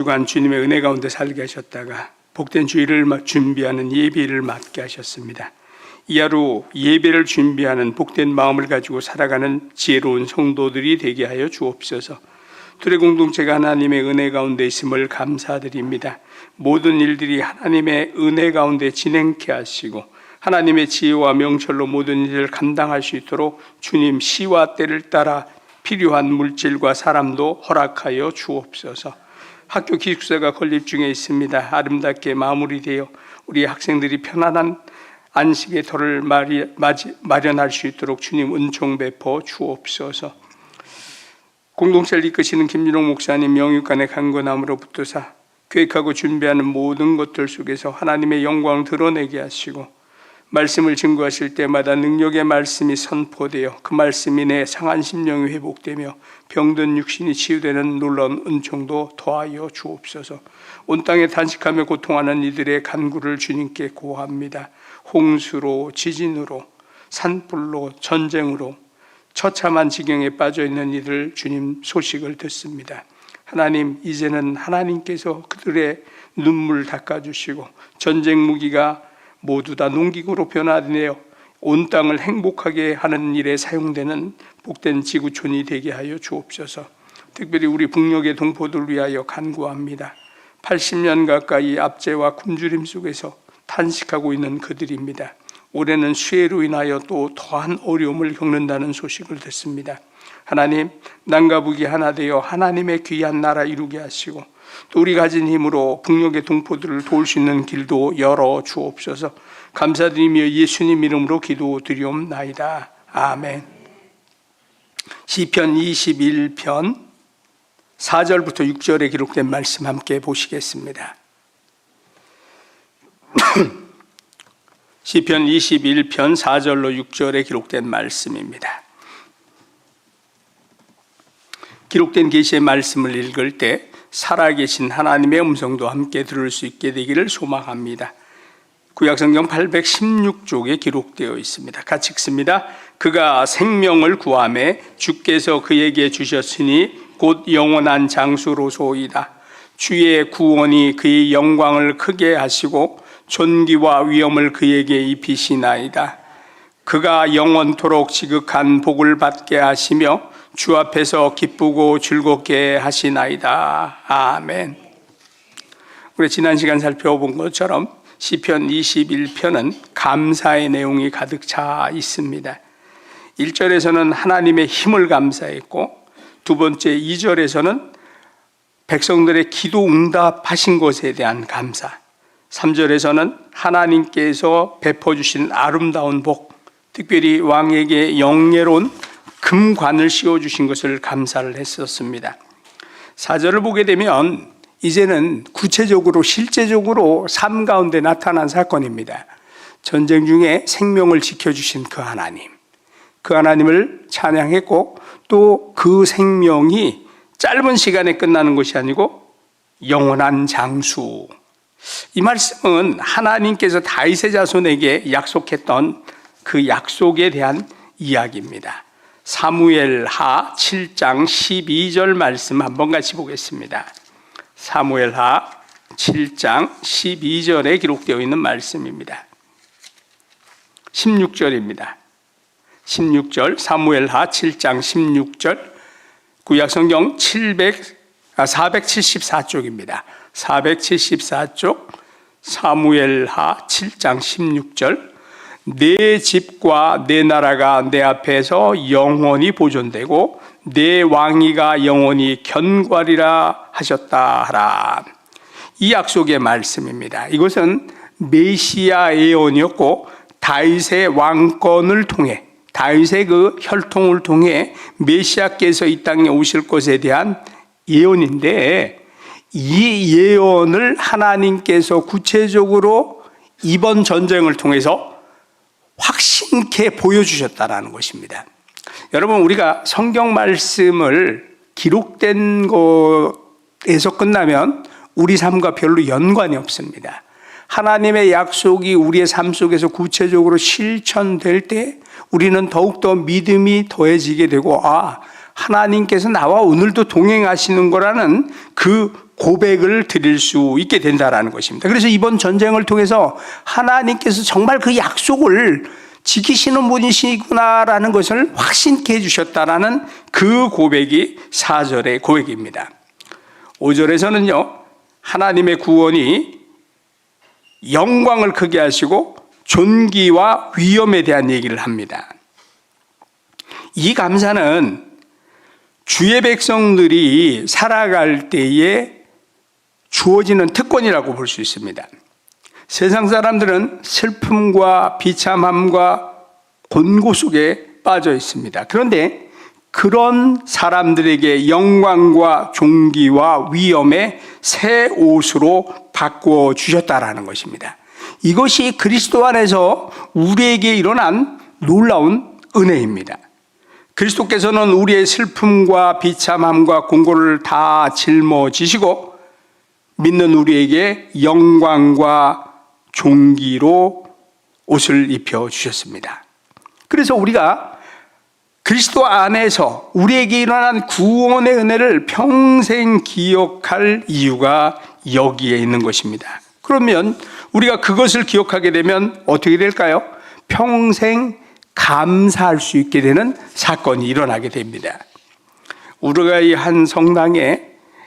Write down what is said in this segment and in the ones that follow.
주간 주님의 은혜 가운데 살게 하셨다가 복된 주일을 마- 준비하는 예배를 맡게 하셨습니다. 이 하루 예배를 준비하는 복된 마음을 가지고 살아가는 지혜로운 성도들이 되게 하여 주옵소서. 둘의 공동체가 하나님의 은혜 가운데 있음을 감사드립니다. 모든 일들이 하나님의 은혜 가운데 진행케 하시고 하나님의 지혜와 명철로 모든 일을 감당할 수 있도록 주님 시와 때를 따라 필요한 물질과 사람도 허락하여 주옵소서. 학교 기숙사가 건립 중에 있습니다. 아름답게 마무리되어 우리 학생들이 편안한 안식의 터를 마련할 수 있도록 주님 은총 베풀어 주옵소서. 공동체를 이끄시는 김준호 목사님 영육간의 강건함으로부터사 계획하고 준비하는 모든 것들 속에서 하나님의 영광을 드러내게 하시고 말씀을 증거하실 때마다 능력의 말씀이 선포되어 그 말씀이 내 상한 심령이 회복되며 병든 육신이 치유되는 놀라운 은총도 더하여 주옵소서. 온 땅에 단식하며 고통하는 이들의 간구를 주님께 고합니다. 홍수로 지진으로 산불로 전쟁으로 처참한 지경에 빠져 있는 이들 주님 소식을 듣습니다. 하나님 이제는 하나님께서 그들의 눈물 닦아 주시고 전쟁 무기가 모두 다 농기구로 변화되어 온 땅을 행복하게 하는 일에 사용되는 복된 지구촌이 되게 하여 주옵소서. 특별히 우리 북녘의 동포들 위하여 간구합니다. 80년 가까이 압제와 굶주림 속에서 탄식하고 있는 그들입니다. 올해는 수해로 인하여 또 더한 어려움을 겪는다는 소식을 듣습니다. 하나님, 남과 북이 하나 되어 하나님의 귀한 나라 이루게 하시고 또 우리 가진 힘으로 북녘의 동포들을 도울 수 있는 길도 열어 주옵소서. 감사드리며 예수님 이름으로 기도드리옵나이다. 아멘. 시편 21편 4절부터 6절에 기록된 말씀 함께 보시겠습니다. 시편 21편 4절로 6절에 기록된 말씀입니다. 기록된 계시의 말씀을 읽을 때 살아계신 하나님의 음성도 함께 들을 수 있게 되기를 소망합니다. 구약성경 816쪽에 기록되어 있습니다. 같이 읽습니다. 그가 생명을 구함에 주께서 그에게 주셨으니 곧 영원한 장수로소이다. 주의 구원이 그의 영광을 크게 하시고 존귀와 위엄을 그에게 입히시나이다. 그가 영원토록 지극한 복을 받게 하시며 주 앞에서 기쁘고 즐겁게 하시나이다. 아멘. 우리 지난 시간 살펴본 것처럼 시편 21편은 감사의 내용이 가득 차 있습니다. 1절에서는 하나님의 힘을 감사했고 두 번째 2절에서는 백성들의 기도 응답하신 것에 대한 감사. 3절에서는 하나님께서 베풀어 주신 아름다운 복, 특별히 왕에게 영예로운 금관을 씌워 주신 것을 감사를 했었습니다. 4절을 보게 되면 이제는 구체적으로 실제적으로 삶 가운데 나타난 사건입니다. 전쟁 중에 생명을 지켜주신 그 하나님. 그 하나님을 찬양했고 또 그 생명이 짧은 시간에 끝나는 것이 아니고 영원한 장수. 이 말씀은 하나님께서 다윗의 자손에게 약속했던 그 약속에 대한 이야기입니다. 사무엘 하 7장 12절 말씀 한번 같이 보겠습니다. 사무엘 하 7장 12절에 기록되어 있는 말씀입니다. 16절입니다. 16절 사무엘 하 7장 16절 구약 성경 700 아, 474쪽입니다. 474쪽 사무엘 하 7장 16절 내 집과 내 나라가 내 앞에서 영원히 보존되고 내 왕위가 영원히 견고하리라 하셨다 하라. 이 약속의 말씀입니다. 이것은 메시아 예언이었고 다윗의 왕권을 통해 다윗의 그 혈통을 통해 메시아께서 이 땅에 오실 것에 대한 예언인데 이 예언을 하나님께서 구체적으로 이번 전쟁을 통해서 확신케 보여주셨다라는 것입니다. 여러분 우리가 성경 말씀을 기록된 것에서 끝나면 우리 삶과 별로 연관이 없습니다. 하나님의 약속이 우리의 삶 속에서 구체적으로 실천될 때 우리는 더욱더 믿음이 더해지게 되고 아 하나님께서 나와 오늘도 동행하시는 거라는 그 고백을 드릴 수 있게 된다라는 것입니다. 그래서 이번 전쟁을 통해서 하나님께서 정말 그 약속을 지키시는 분이시구나라는 것을 확신케 해주셨다라는 그 고백이 4절의 고백입니다. 5절에서는요, 하나님의 구원이 영광을 크게 하시고 존귀와 위엄에 대한 얘기를 합니다. 이 감사는 주의 백성들이 살아갈 때에 주어지는 특권이라고 볼 수 있습니다. 세상 사람들은 슬픔과 비참함과 곤고 속에 빠져 있습니다. 그런데 그런 사람들에게 영광과 존귀와 위엄의 새 옷으로 바꿔 주셨다라는 것입니다. 이것이 그리스도 안에서 우리에게 일어난 놀라운 은혜입니다. 그리스도께서는 우리의 슬픔과 비참함과 공고를 다 짊어지시고 믿는 우리에게 영광과 종기로 옷을 입혀 주셨습니다. 그래서 우리가 그리스도 안에서 우리에게 일어난 구원의 은혜를 평생 기억할 이유가 여기에 있는 것입니다. 그러면 우리가 그것을 기억하게 되면 어떻게 될까요? 평생 감사할 수 있게 되는 사건이 일어나게 됩니다. 우루과이 한 성당에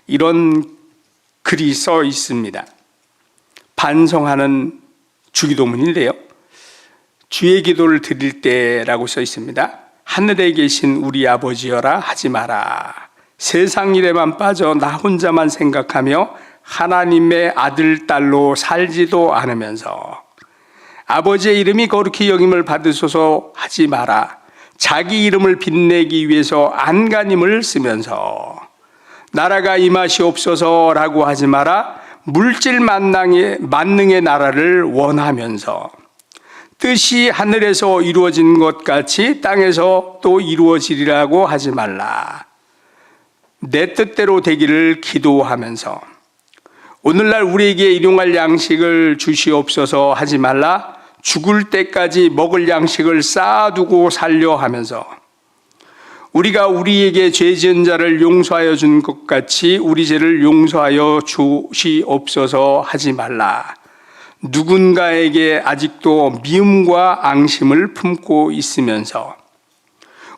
이런 글이 써 있습니다. 반성하는 주기도문인데요. 주의 기도를 드릴 때라고 써 있습니다. 하늘에 계신 우리 아버지여라 하지 마라. 세상 일에만 빠져 나 혼자만 생각하며 하나님의 아들, 딸로 살지도 않으면서 아버지의 이름이 거룩히 여김을 받으소서 하지 마라. 자기 이름을 빛내기 위해서 안간힘을 쓰면서 나라가 임하시옵소서라고 하지 마라. 물질 만능의, 만능의 나라를 원하면서 뜻이 하늘에서 이루어진 것 같이 땅에서 또 이루어지리라고 하지 말라. 내 뜻대로 되기를 기도하면서 오늘날 우리에게 일용할 양식을 주시옵소서 하지 말라. 죽을 때까지 먹을 양식을 쌓아두고 살려 하면서 우리가 우리에게 죄 지은 자를 용서하여 준 것 같이 우리 죄를 용서하여 주시옵소서 하지 말라. 누군가에게 아직도 미움과 앙심을 품고 있으면서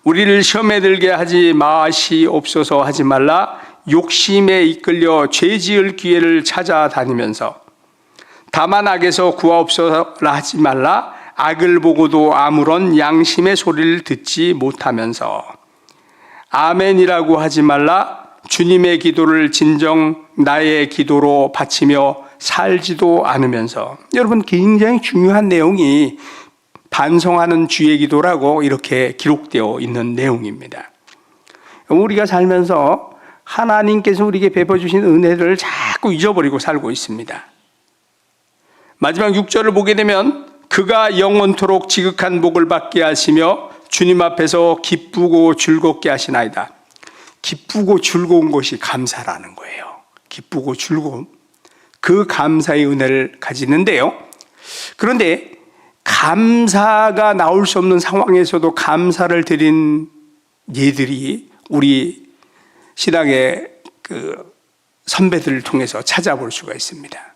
우리를 시험에 들게 하지 마시옵소서 하지 말라. 욕심에 이끌려 죄 지을 기회를 찾아다니면서 다만 악에서 구하옵소서라 하지 말라. 악을 보고도 아무런 양심의 소리를 듣지 못하면서 아멘이라고 하지 말라. 주님의 기도를 진정 나의 기도로 바치며 살지도 않으면서 여러분 굉장히 중요한 내용이 반성하는 주의 기도라고 이렇게 기록되어 있는 내용입니다. 우리가 살면서 하나님께서 우리에게 베풀어 주신 은혜를 자꾸 잊어버리고 살고 있습니다. 마지막 6절을 보게 되면 그가 영원토록 지극한 복을 받게 하시며 주님 앞에서 기쁘고 즐겁게 하시나이다. 기쁘고 즐거운 것이 감사라는 거예요. 기쁘고 즐거움. 그 감사의 은혜를 가지는데요. 그런데 감사가 나올 수 없는 상황에서도 감사를 드린 예들이 우리 신앙의 그 선배들을 통해서 찾아볼 수가 있습니다.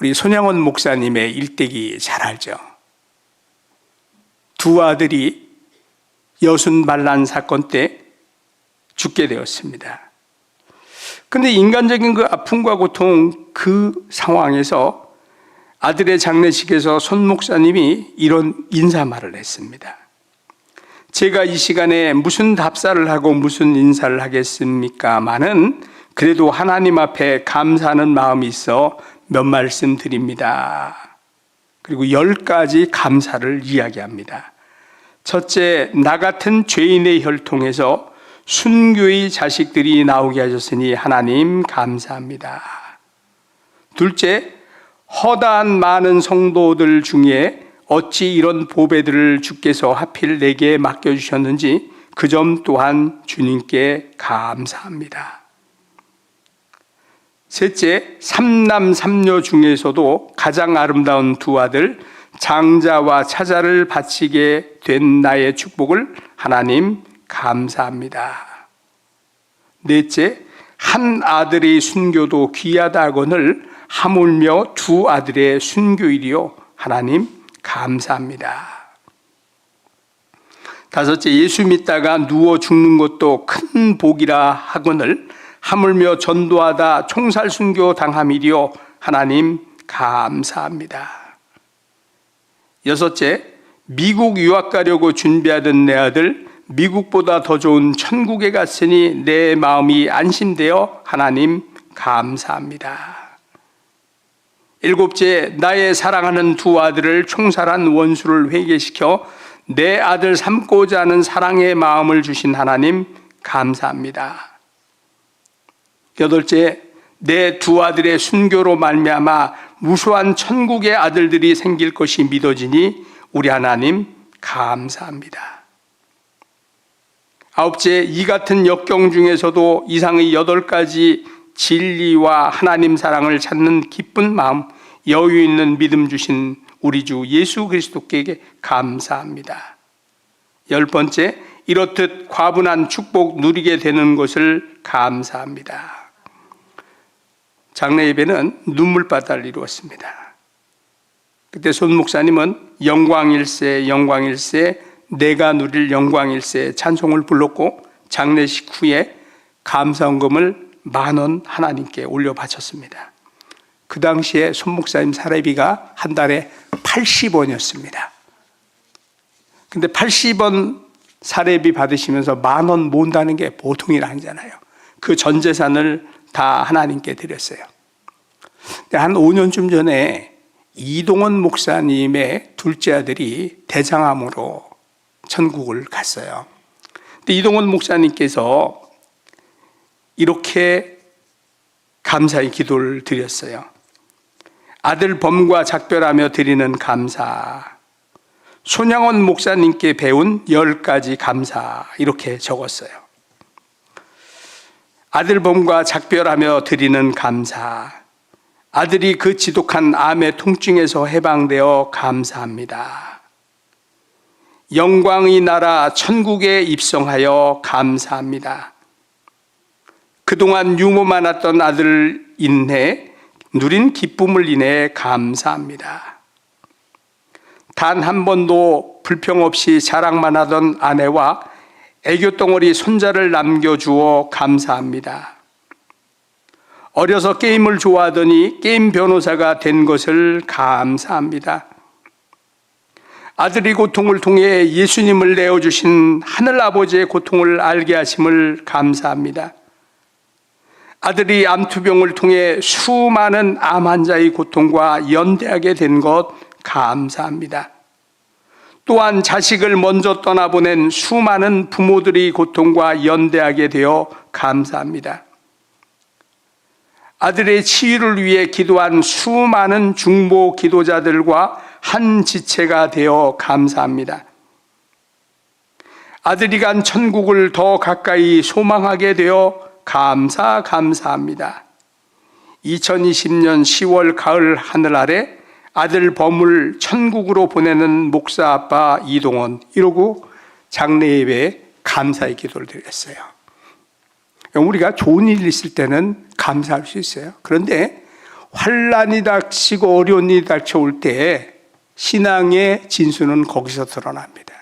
우리 손양원 목사님의 일대기 잘 알죠? 두 아들이 여순 반란 사건 때 죽게 되었습니다. 근데 인간적인 그 아픔과 고통 그 상황에서 아들의 장례식에서 손 목사님이 이런 인사말을 했습니다. 제가 이 시간에 무슨 답사를 하고 무슨 인사를 하겠습니까마는 그래도 하나님 앞에 감사하는 마음이 있어 몇 말씀 드립니다. 그리고 열 가지 감사를 이야기합니다. 첫째, 나 같은 죄인의 혈통에서 순교의 자식들이 나오게 하셨으니 하나님 감사합니다. 둘째, 허다한 많은 성도들 중에 어찌 이런 보배들을 주께서 하필 내게 맡겨주셨는지 그 점 또한 주님께 감사합니다. 셋째, 삼남 삼녀 중에서도 가장 아름다운 두 아들 장자와 차자를 바치게 된 나의 축복을 하나님 감사합니다. 넷째, 한 아들의 순교도 귀하다거늘 하물며 두 아들의 순교일이요 하나님 감사합니다. 다섯째 예수 믿다가 누워 죽는 것도 큰 복이라 하거늘 하물며 전도하다 총살 순교 당함이리요 하나님 감사합니다. 여섯째 미국 유학 가려고 준비하던 내 아들 미국보다 더 좋은 천국에 갔으니 내 마음이 안심되어 하나님 감사합니다. 일곱째 나의 사랑하는 두 아들을 총살한 원수를 회개시켜 내 아들 삼고자 하는 사랑의 마음을 주신 하나님 감사합니다. 여덟째 내 두 아들의 순교로 말미암아 무수한 천국의 아들들이 생길 것이 믿어지니 우리 하나님 감사합니다. 아홉째 이 같은 역경 중에서도 이상의 여덟 가지 진리와 하나님 사랑을 찾는 기쁜 마음 여유 있는 믿음 주신 우리 주 예수 그리스도께 감사합니다. 열 번째, 이렇듯 과분한 축복 누리게 되는 것을 감사합니다. 장례 예배는 눈물바다를 이루었습니다. 그때 손 목사님은 영광일세, 영광일세, 내가 누릴 영광일세 찬송을 불렀고 장례식 후에 감사원금을 만 원 하나님께 올려 바쳤습니다. 그 당시에 손 목사님 사례비가 한 달에 80원이었습니다. 근데 80원 사례비 받으시면서 만 원 모은다는 게 보통 일 아니잖아요. 그 전 재산을 다 하나님께 드렸어요. 한 5년쯤 전에 이동원 목사님의 둘째 아들이 대장암으로 천국을 갔어요. 근데 이동원 목사님께서 이렇게 감사의 기도를 드렸어요. 아들 범과 작별하며 드리는 감사. 손양원 목사님께 배운 열 가지 감사. 이렇게 적었어요. 아들 범과 작별하며 드리는 감사. 아들이 그 지독한 암의 통증에서 해방되어 감사합니다. 영광의 나라 천국에 입성하여 감사합니다. 그동안 유모 많았던 아들 인해 누린 기쁨을 인해 감사합니다. 단 한 번도 불평 없이 자랑만 하던 아내와 애교 덩어리 손자를 남겨주어 감사합니다. 어려서 게임을 좋아하더니 게임 변호사가 된 것을 감사합니다. 아들이 고통을 통해 예수님을 내어주신 하늘아버지의 고통을 알게 하심을 감사합니다. 아들이 암투병을 통해 수많은 암 환자의 고통과 연대하게 된 것 감사합니다. 또한 자식을 먼저 떠나보낸 수많은 부모들의 고통과 연대하게 되어 감사합니다. 아들의 치유를 위해 기도한 수많은 중보 기도자들과 한 지체가 되어 감사합니다. 아들이 간 천국을 더 가까이 소망하게 되어 감사, 감사합니다. 2020년 10월 가을 하늘 아래 아들 범을 천국으로 보내는 목사 아빠 이동원 이러고 장례 예배에 감사의 기도를 드렸어요. 우리가 좋은 일 있을 때는 감사할 수 있어요. 그런데 환란이 닥치고 어려운 일이 닥쳐올 때 신앙의 진수는 거기서 드러납니다.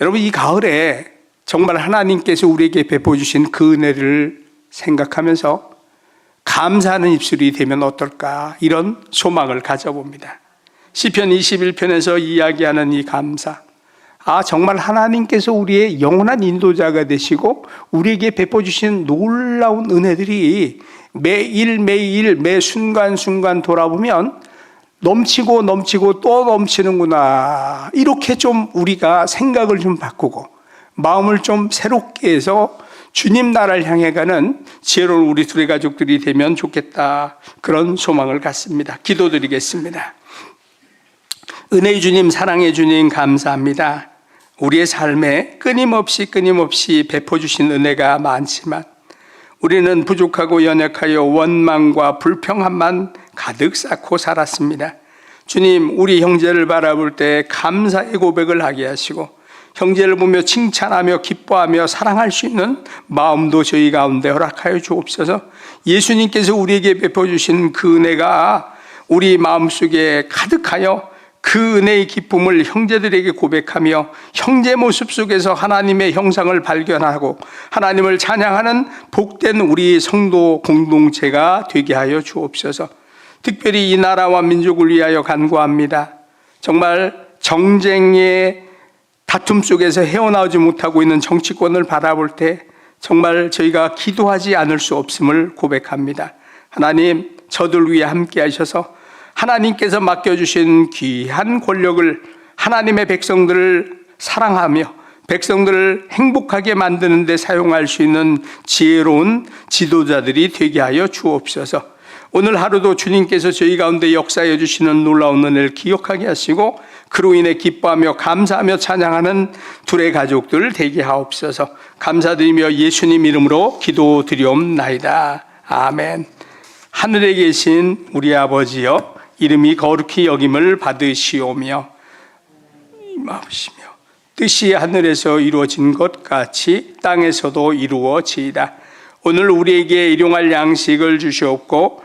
여러분 이 가을에 정말 하나님께서 우리에게 베풀어 주신 그 은혜를 생각하면서 감사하는 입술이 되면 어떨까 이런 소망을 가져봅니다. 시편 21편에서 이야기하는 이 감사. 아, 정말 하나님께서 우리의 영원한 인도자가 되시고 우리에게 베풀어 주신 놀라운 은혜들이 매일 매일 매 순간순간 돌아보면 넘치고 넘치고 또 넘치는구나. 이렇게 좀 우리가 생각을 좀 바꾸고 마음을 좀 새롭게 해서 주님 나라를 향해 가는 지혜로운 우리 둘의 가족들이 되면 좋겠다. 그런 소망을 갖습니다. 기도드리겠습니다. 은혜의 주님, 사랑의 주님, 감사합니다. 우리의 삶에 끊임없이 끊임없이 베풀어 주신 은혜가 많지만 우리는 부족하고 연약하여 원망과 불평함만 가득 쌓고 살았습니다. 주님, 우리 형제를 바라볼 때 감사의 고백을 하게 하시고 형제를 보며 칭찬하며 기뻐하며 사랑할 수 있는 마음도 저희 가운데 허락하여 주옵소서. 예수님께서 우리에게 베풀어 주신 그 은혜가 우리 마음속에 가득하여 그 은혜의 기쁨을 형제들에게 고백하며 형제 모습 속에서 하나님의 형상을 발견하고 하나님을 찬양하는 복된 우리 성도 공동체가 되게 하여 주옵소서. 특별히 이 나라와 민족을 위하여 간구합니다. 정말 정쟁의 다툼 속에서 헤어나오지 못하고 있는 정치권을 바라볼 때 정말 저희가 기도하지 않을 수 없음을 고백합니다. 하나님, 저들 위해 함께 하셔서 하나님께서 맡겨주신 귀한 권력을 하나님의 백성들을 사랑하며 백성들을 행복하게 만드는 데 사용할 수 있는 지혜로운 지도자들이 되게 하여 주옵소서. 오늘 하루도 주님께서 저희 가운데 역사해 주시는 놀라운 은혜를 기억하게 하시고 그로 인해 기뻐하며 감사하며 찬양하는 둘의 가족들 되게 하옵소서. 감사드리며 예수님 이름으로 기도드리옵나이다. 아멘. 하늘에 계신 우리 아버지여 이름이 거룩히 여김을 받으시오며 임하시며 뜻이 하늘에서 이루어진 것 같이 땅에서도 이루어지이다. 오늘 우리에게 일용할 양식을 주시옵고